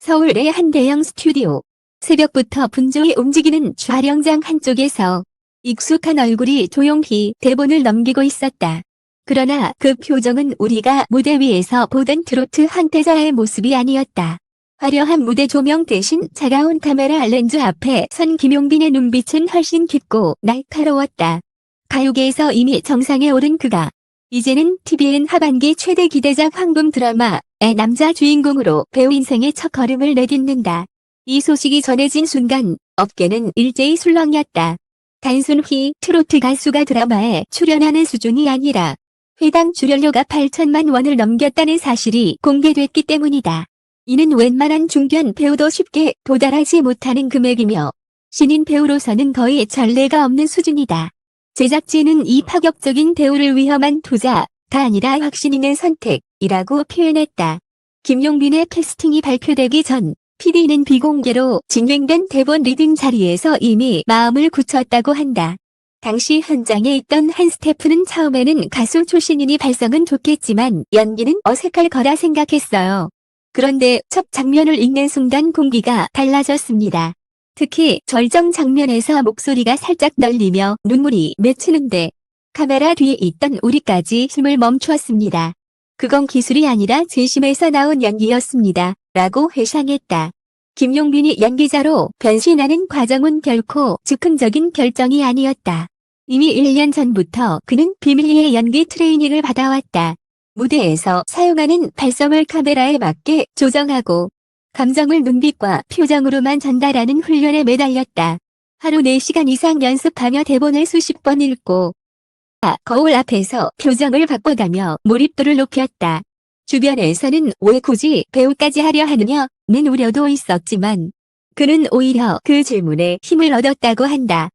서울의 한 대형 스튜디오. 새벽부터 분주히 움직이는 촬영장 한쪽에서 익숙한 얼굴이 조용히 대본을 넘기고 있었다. 그러나 그 표정은 우리가 무대 위에서 보던 트로트 한태자의 모습이 아니었다. 화려한 무대 조명 대신 차가운 카메라 렌즈 앞에 선 김용빈의 눈빛은 훨씬 깊고 날카로웠다. 가요계에서 이미 정상에 오른 그가 이제는 TVN 하반기 최대 기대작 황금 드라마의 남자 주인공으로 배우 인생의 첫 걸음을 내딛는다. 이 소식이 전해진 순간 업계는 일제히 술렁였다. 단순히 트로트 가수가 드라마에 출연하는 수준이 아니라 회당 출연료가 8천만 원을 넘겼다는 사실이 공개됐기 때문이다. 이는 웬만한 중견 배우도 쉽게 도달하지 못하는 금액이며 신인 배우로서는 거의 전례가 없는 수준이다. 제작진은 이 파격적인 대우를 위험한 투자가 아니라 확신 있는 선택이라고 표현했다. 김용빈의 캐스팅이 발표되기 전 PD는 비공개로 진행된 대본 리딩 자리에서 이미 마음을 굳혔다고 한다. 당시 현장에 있던 한 스태프는 처음에는 가수 출신이니 발성은 좋겠지만 연기는 어색할 거라 생각했어요. 그런데 첫 장면을 읽는 순간 공기가 달라졌습니다. 특히 절정 장면에서 목소리가 살짝 떨리며 눈물이 맺히는데 카메라 뒤에 있던 우리까지 힘을 멈추었습니다. 그건 기술이 아니라 진심에서 나온 연기였습니다. 라고 회상했다. 김용빈이 연기자로 변신하는 과정은 결코 즉흥적인 결정이 아니었다. 이미 1년 전부터 그는 비밀리에 연기 트레이닝을 받아왔다. 무대에서 사용하는 발성을 카메라에 맞게 조정하고 감정을 눈빛과 표정으로만 전달하는 훈련에 매달렸다. 하루 4시간 이상 연습하며 대본을 수십 번 읽고 아, 거울 앞에서 표정을 바꿔가며 몰입도를 높였다. 주변에서는 왜 굳이 배우까지 하려 하느냐 는 우려도 있었지만 그는 오히려 그 질문에 힘을 얻었다고 한다.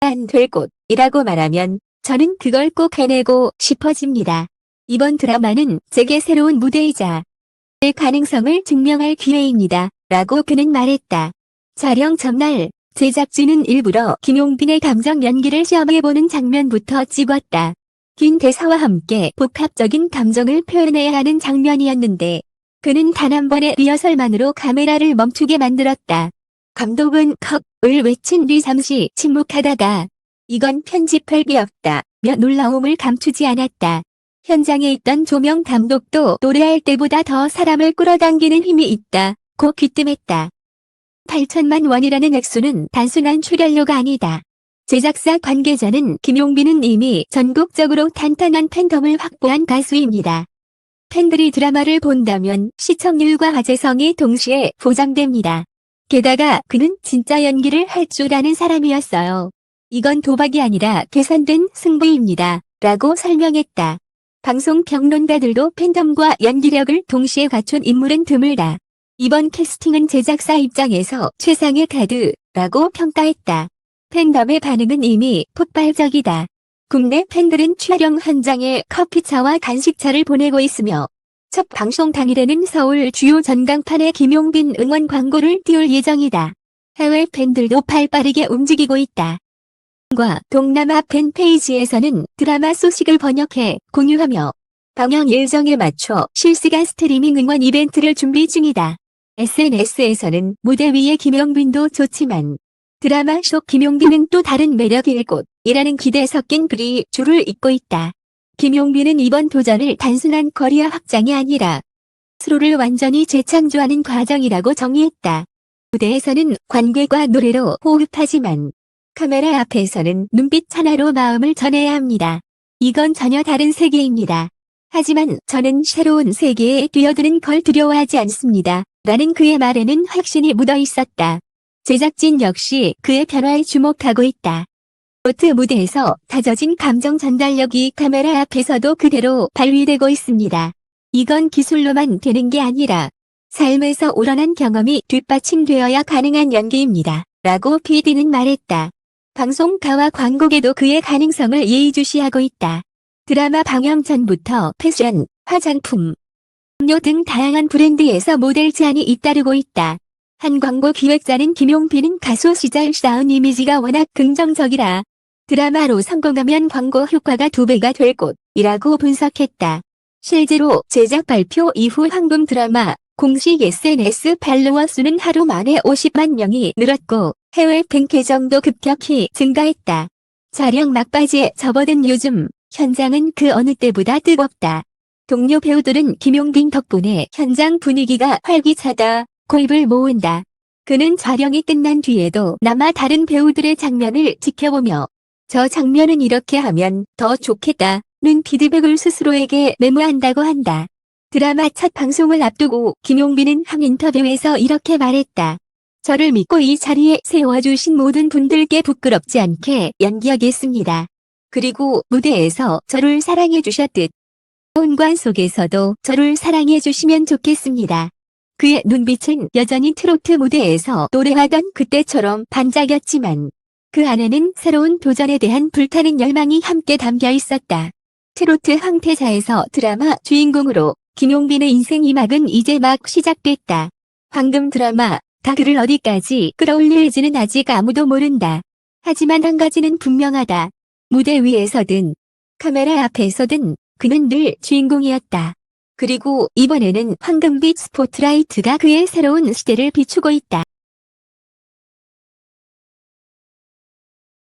안 될 곳이라고 말하면 저는 그걸 꼭 해내고 싶어집니다. 이번 드라마는 제게 새로운 무대이자 의 가능성을 증명할 기회입니다. 라고 그는 말했다. 촬영 전날 제작진은 일부러 김용빈의 감정 연기를 시험해보는 장면부터 찍었다. 긴 대사와 함께 복합적인 감정을 표현해야 하는 장면이었는데 그는 단 한 번의 리허설만으로 카메라를 멈추게 만들었다. 감독은 컵을 외친 뒤 잠시 침묵하다가 이건 편집할 게 없다 며 놀라움을 감추지 않았다. 현장에 있던 조명 감독도 노래할 때보다 더 사람을 끌어당기는 힘이 있다. 고 귀뜸했다. 8천만 원이라는 액수는 단순한 출연료가 아니다. 제작사 관계자는 김용빈은 이미 전국적으로 탄탄한 팬덤을 확보한 가수입니다. 팬들이 드라마를 본다면 시청률과 화제성이 동시에 보장됩니다. 게다가 그는 진짜 연기를 할 줄 아는 사람이었어요. 이건 도박이 아니라 계산된 승부입니다. 라고 설명했다. 방송 평론가들도 팬덤과 연기력을 동시에 갖춘 인물은 드물다. 이번 캐스팅은 제작사 입장에서 최상의 카드라고 평가했다. 팬덤의 반응은 이미 폭발적이다. 국내 팬들은 촬영 현장에 커피차와 간식차를 보내고 있으며 첫 방송 당일에는 서울 주요 전광판에 김용빈 응원 광고를 띄울 예정이다. 해외 팬들도 발빠르게 움직이고 있다. 과 동남아 팬페이지에서는 드라마 소식을 번역해 공유하며 방영 예정에 맞춰 실시간 스트리밍 응원 이벤트를 준비 중이다. SNS에서는 무대 위의 김용빈도 좋지만 드라마 속 김용빈은 또 다른 매력일 곳이라는 기대 섞인 글이 줄을 잇고 있다. 김용빈은 이번 도전을 단순한 커리어 확장이 아니라 스스로를 완전히 재창조하는 과정이라고 정의했다. 무대에서는 관객과 노래로 호흡하지만 카메라 앞에서는 눈빛 하나로 마음을 전해야 합니다. 이건 전혀 다른 세계입니다. 하지만 저는 새로운 세계에 뛰어드는 걸 두려워하지 않습니다. 라는 그의 말에는 확신이 묻어 있었다. 제작진 역시 그의 변화에 주목하고 있다. 보트 무대에서 다져진 감정 전달력이 카메라 앞에서도 그대로 발휘되고 있습니다. 이건 기술로만 되는 게 아니라 삶에서 우러난 경험이 뒷받침되어야 가능한 연기입니다. 라고 PD는 말했다. 방송가와 광고계도 그의 가능성을 예의주시하고 있다. 드라마 방영 전부터 패션, 화장품, 음료 등 다양한 브랜드에서 모델 제안이 잇따르고 있다. 한 광고 기획자는 김용빈은 가수 시절 쌓은 이미지가 워낙 긍정적이라 드라마로 성공하면 광고 효과가 두 배가 될 곳이라고 분석했다. 실제로 제작 발표 이후 황금 드라마 공식 SNS 팔로워 수는 하루 만에 50만 명이 늘었고 해외 팬 계정도 급격히 증가했다. 촬영 막바지에 접어든 요즘 현장은 그 어느 때보다 뜨겁다. 동료 배우들은 김용빈 덕분에 현장 분위기가 활기차다. 고입을 모은다. 그는 촬영이 끝난 뒤에도 남아 다른 배우들의 장면을 지켜보며 저 장면은 이렇게 하면 더 좋겠다. 는 피드백을 스스로에게 메모한다고 한다. 드라마 첫 방송을 앞두고 김용빈은 한 인터뷰에서 이렇게 말했다. 저를 믿고 이 자리에 세워주신 모든 분들께 부끄럽지 않게 연기하겠습니다. 그리고 무대에서 저를 사랑해 주셨듯 온관 속에서도 저를 사랑해 주시면 좋겠습니다. 그의 눈빛은 여전히 트로트 무대에서 노래하던 그때처럼 반짝였지만 그 안에는 새로운 도전에 대한 불타는 열망이 함께 담겨 있었다. 트로트 황태자에서 드라마 주인공으로 김용빈의 인생 이막은 이제 막 시작됐다. 황금 드라마, 다 그를 어디까지 끌어올릴지는 아직 아무도 모른다. 하지만 한 가지는 분명하다. 무대 위에서든 카메라 앞에서든 그는 늘 주인공이었다. 그리고 이번에는 황금빛 스포트라이트가 그의 새로운 시대를 비추고 있다.